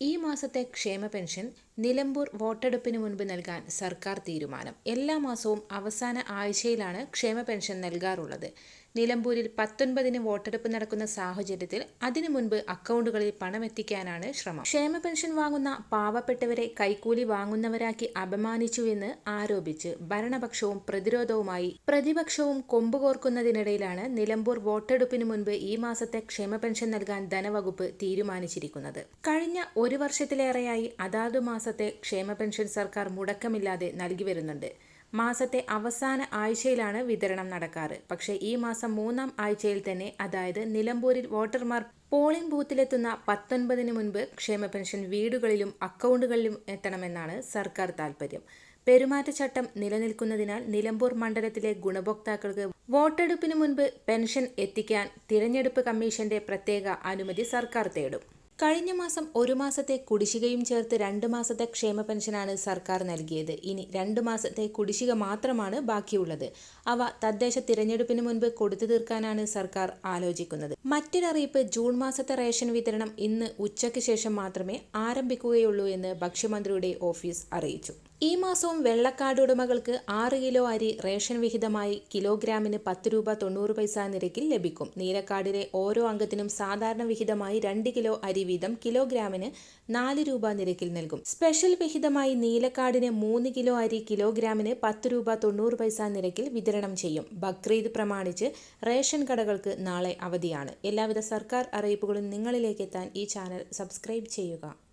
ഈ മാസത്തെ ക്ഷേമ പെൻഷൻ നിലമ്പൂർ വോട്ടെടുപ്പിന് മുൻപ് നൽകാൻ സർക്കാർ തീരുമാനം. എല്ലാ മാസവും അവസാന ആഴ്ചയിലാണ് ക്ഷേമ പെൻഷൻ നൽകാറുള്ളത്. നിലമ്പൂരിൽ പത്തൊൻപതിന് വോട്ടെടുപ്പ് നടക്കുന്ന സാഹചര്യത്തിൽ അതിനു മുൻപ് അക്കൗണ്ടുകളിൽ പണം എത്തിക്കാനാണ് ശ്രമം. ക്ഷേമ പെൻഷൻ വാങ്ങുന്ന പാവപ്പെട്ടവരെ കൈക്കൂലി വാങ്ങുന്നവരാക്കി അപമാനിച്ചുവെന്ന് ആരോപിച്ച് ഭരണപക്ഷവും പ്രതിരോധവുമായി പ്രതിപക്ഷവും കൊമ്പുകോർക്കുന്നതിനിടയിലാണ് നിലമ്പൂർ വോട്ടെടുപ്പിന് മുൻപ് ഈ മാസത്തെ ക്ഷേമ പെൻഷൻ നൽകാൻ ധനവകുപ്പ് തീരുമാനിച്ചിരിക്കുന്നത്. കഴിഞ്ഞ ഒരു വർഷത്തിലേറെയായി അതാതു മാസത്തെ ക്ഷേമ പെൻഷൻ സർക്കാർ മുടക്കമില്ലാതെ നൽകി വരുന്നുണ്ട്. മാസത്തെ അവസാന ആഴ്ചയിലാണ് വിതരണം നടക്കാറ്. പക്ഷേ ഈ മാസം മൂന്നാം ആഴ്ചയിൽ തന്നെ അതായത് നിലമ്പൂരിൽ വോട്ടർമാർ പോളിംഗ് ബൂത്തിലെത്തുന്ന പത്തൊൻപതിന് മുൻപ് ക്ഷേമ പെൻഷൻ വീടുകളിലും അക്കൗണ്ടുകളിലും എത്തണമെന്നാണ് സർക്കാർ താൽപ്പര്യം പെരുമാറ്റച്ചട്ടം നിലനിൽക്കുന്നതിനാൽ നിലമ്പൂർ മണ്ഡലത്തിലെ ഗുണഭോക്താക്കൾക്ക് വോട്ടെടുപ്പിന് മുൻപ് പെൻഷൻ എത്തിക്കാൻ തിരഞ്ഞെടുപ്പ് കമ്മീഷന്റെ പ്രത്യേക അനുമതി സർക്കാർ തേടും. കഴിഞ്ഞ മാസം ഒരു മാസത്തെ കുടിശ്ശികയും ചേർത്ത് രണ്ട് മാസത്തെ ക്ഷേമ പെൻഷനാണ് സർക്കാർ നൽകിയത്. ഇനി രണ്ട് മാസത്തെ കുടിശ്ശിക മാത്രമാണ് ബാക്കിയുള്ളത്. അവ തദ്ദേശ തിരഞ്ഞെടുപ്പിന് മുൻപ് കൊടുത്തു തീർക്കാനാണ് സർക്കാർ ആലോചിക്കുന്നത്. മറ്റൊരറിയിപ്പ് ജൂൺ മാസത്തെ റേഷൻ വിതരണം ഇന്ന് ഉച്ചയ്ക്ക് ശേഷം മാത്രമേ ആരംഭിക്കുകയുള്ളൂ എന്ന് ഭക്ഷ്യമന്ത്രിയുടെ ഓഫീസ് അറിയിച്ചു. ഈ മാസവും വെള്ളക്കാട് ഉടമകൾക്ക് ആറ് കിലോ അരി റേഷൻ വിഹിതമായി കിലോഗ്രാമിന് പത്ത് രൂപ തൊണ്ണൂറ് പൈസ നിരക്കിൽ ലഭിക്കും. നീലക്കാടിലെ ഓരോ അംഗത്തിനും സാധാരണ വിഹിതമായി രണ്ട് കിലോ അരി വീതം കിലോഗ്രാമിന് നാല് രൂപ നിരക്കിൽ നൽകും. സ്പെഷ്യൽ വിഹിതമായി നീലക്കാടിന് മൂന്ന് കിലോ അരി കിലോഗ്രാമിന് പത്ത് രൂപ തൊണ്ണൂറ് പൈസ നിരക്കിൽ വിതരണം ചെയ്യും. ബക്രീദ് പ്രമാണിച്ച് റേഷൻ കടകൾക്ക് നാളെ അവധിയാണ്. എല്ലാവിധ സർക്കാർ അറിയിപ്പുകളും നിങ്ങളിലേക്ക് എത്താൻ ഈ ചാനൽ സബ്സ്ക്രൈബ് ചെയ്യുക.